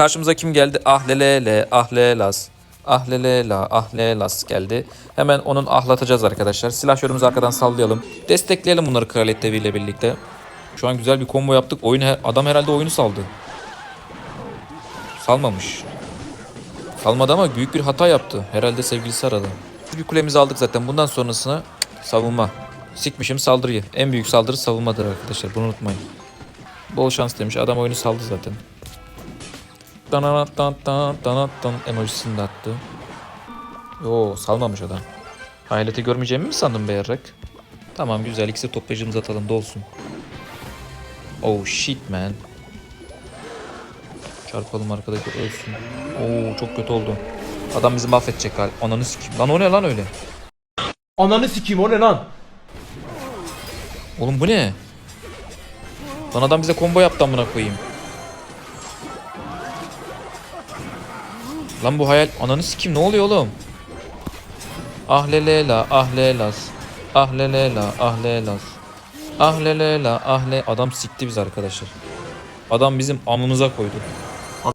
Karşımıza kim geldi? Ahlelele, ahlelas. Ahlelela, ahlelas geldi. Hemen onun ahlatacağız arkadaşlar. Silahşörümüzü arkadan sallayalım. Destekleyelim bunları Kraliyet Devi ile birlikte. Şu an güzel bir combo yaptık. Oyun he- adam herhalde oyunu saldı. Salmamış. Salmadı ama büyük bir hata yaptı. Herhalde sevgilisi aradı. Bir kulemizi aldık zaten. Bundan sonrasına savunma. Sikmişim saldırıyı. En büyük saldırı savunmadır arkadaşlar. Bunu unutmayın. Bol şans demiş. Adam oyunu saldı zaten. Dananat dan dan danat dan emojisini de attı. Yo salmamış adam. Hayleti görmeyeceğimi mi sandın be yarrak? Tamam güzel ikisi toplayıcımızı atalım dolsun. Oh shit man. Çarpalım arkadaki ölsün. Oo çok kötü oldu. Adam bizi mahvedecek galiba. Ananı sikeyim. Lan o ne lan öyle? Ananı sikeyim o ne lan? Oğlum bu ne? Lan adam bize combo yaptı amına koyayım. Lan bu hayal ananı sikim ne oluyor oğlum? Ahlelela ahlelas. Ahlelela ahlelas. Ahlelela ahle adam sikti biz arkadaşlar. Adam bizim amımıza koydu.